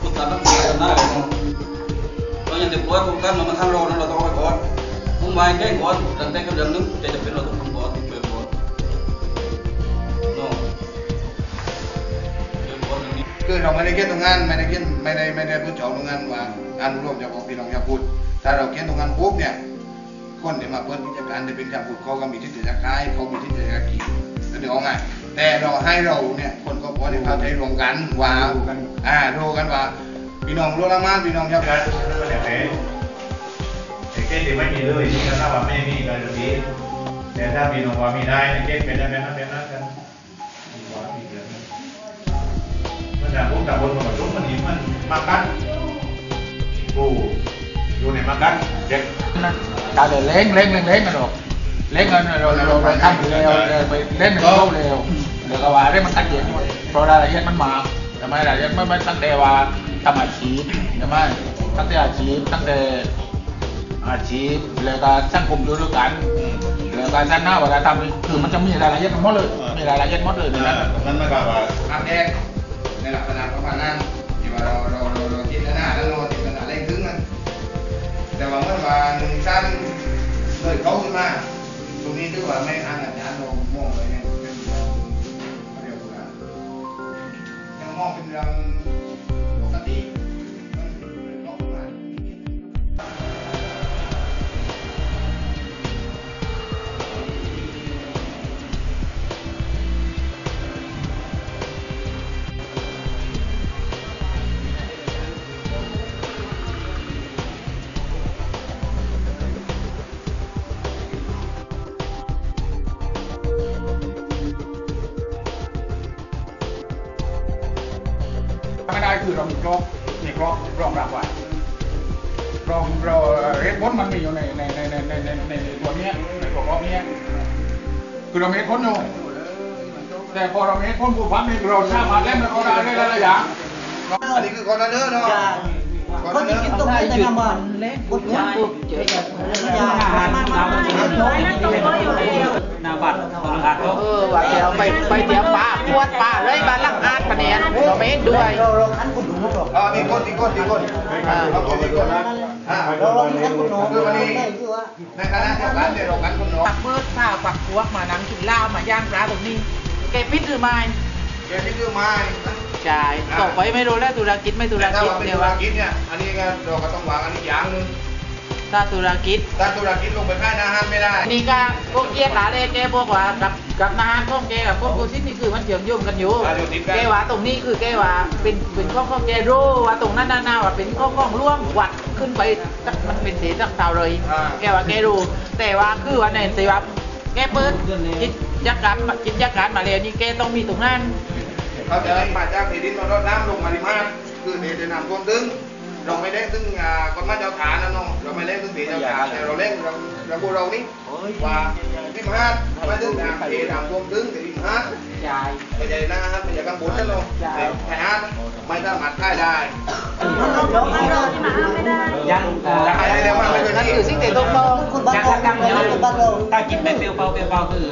คุณตาต้องกานได้ไงมั้งตอรยังติดป่วยคุณกันมาทั้งเรานั้นเราต้องไปก่อนมุ่งหมาแก้ก่อนตั้งแต่กำลังนึกจะจะเป็นเราต้องทำก่อนต้องช่วยก่อนเนาะคือเราไม่ได้เขียนตรงงานไม่ได้เขียนไม่ได้ไม่ได้รู้จักตรงงานว่างานรรวมจะบอกพี่น้องชาวพุทธถ้าเราเขียนตรงงานปุ๊บเนี่ยคนเดี๋ยวมาเปิดกิจการจะเป็นชาวพุทธเขาก็มีที่จะคล้ายเขามีทิฏฐิจะกี่ก็เดี๋ยวเอาไง แต่เราให้เราเนี่ยคนก็พอได้เข้าใจรวมกันว่าอ่ารู้กันว่าพี่น้องรู้ละมาพี่น้องชาวพุทธแต่แต่แต่เกณฑ์ที่ไม่มีเลยนี่ก็ถ้าว่าไม่มีก็จะดีแต่ถ้ามีน้องว่ามีได้เนี่เกณฑ์เป็นได้เป็นนั้นเป็นนั้นกันมีว่ามีเกินมันจะพุ่งจากบนมาจุ่มมันนี้มันมากัดกูอยู่ในมากัดเด็ก ta để lên lên lên lên rồi lên rồi rồi rồi rồi rồi thăm leo rồi ไปเล่นเขาเร็วเดี๋ยวก็ว่าเรื่องมันตั้งเย็นเพราะอะไรเย็นมันมาทำไมอะไรเย็นไม่ไม่ตั้งแต่ว่าทำอาชีพใช่ไหมตั้งแต่อาชีพตั้งแต่อาชีพแล้งกันหรอมั นจะมีรายละเอียดหมดเลยมีรายละเอียดหมดเลยในนั้นนั่นมันก็ว่าอันแรกในลักษณะประมาณนั้นที่ว่าเราเราเราเราจินตนาแล้วเราจินตนาเร่งถึงมันแต่ว่าเมื่อวานหนึ่งชั้นเลยเขาขึ้นมาต รงนี้ถือว่าไม่อ่านอาจารย์ลงมองเลยเนี่ยเป็นเรียกว่ายังมองเป็นเรื่อง คือเรามีกรอบมีกรอบรองรับไว้รองเราเรดบอสมันมีอยู่ในในในในในในในตัวเนี้ยในตัวกรอบเนี้ยคือเราเมทพ้นอยู่แต่พอเราเมทพ้นผู้พันนี่เราสามารถเล่นมันก็ได้ได้หลายอย่างอันนี้คือคอนเทนเนอร์เนาะคอนคนเทนเนที่อร์กินตรงนี้แต่ละวันเล็กบุญยาเจอกันยามามามานาบัตรธนาคารเขาเออว่าเดี๋ยวไปไปเดี๋ยวป้าปวดป้าเลยบ้านหลังอา ดปะเนียนเราไม่ด้วยเราเราคันคุณหนูหรอกอ่ามีคนมีคนมีคนอ่าเราคนมีคนอ่าเราเราคันคุณหนูคือวันนี้ได้คือว่าในคณะเดียวกันเดี๋ยวเรากันคุณน้องปักเบิดข้าวปักพวกมานั่งกินเหล้ามาย่างปลาตรงนี้แกปิดหรือไม่แกนี่คือไม้ใช่ต่อไปไม่รู้แล้วธุรกิจไม่ธุรแต่ถ้ากิจว่าเป็นเดี๋ยวธุรว่ากิจเนี่ย อันนี้ก็เราก็ต้องวางอันนี้อย่างหนึงถ้าธุรกิจ ถ้าธุรกิจลงไปค่ายอาหารไม่ได้ นี่ก็พวกเกียร์หลาเลยแกบอกว่ากับ กับนานพวกแกกับพวกกูซินี่คือมันเชื่อมโยงกันอยู่อ่าอยู่ติดกัน แกว่าตรงนี้คือแกว่าเป็นเป็นข้อข้อแกรู้ว่าตรงนั้นน่าว่าเป็นข้อข้องร่วมวัดขึ้นไปสักมันเป็นเสียสักเท่าเลย อ่า แกว่าแกรู้แต่ว่าคือว่าในแต่ว่าแกเปิดกิจการกิจการมาเลยนี่แกต้องมีตรงนั้น เขาจะมาจากที่ดินมารดน้ำลงมาดิมาคือเดี๋ยวจะนำท่วมถึง เราไม่เล่นถึงอ่าคนมาเจ้าฐานนะน้องเราไม่เล่นถึงปีเจ้าฐานแต่เราเล่นเราเราบูเรานี่ว่าที่มาไม่ถึงอ่าเดี๋ยวนำท่วมถึงแต่ที่มาใช่ไม่ใช่นะฮะไม่ใช่กังวลนะน้องแต่แค่ฮะไม่สามารถค่ายได้เราคันเราที่มาไม่ได้ยังจะให้ได้แล้วมากไม่เกินนั่นที่คือสิ่งที่ต้องคุณบ้านเราคุณบ้านเราถ้ากินไม่เปรี้ยวเปล่าเปรี้ยวเปล่าคือ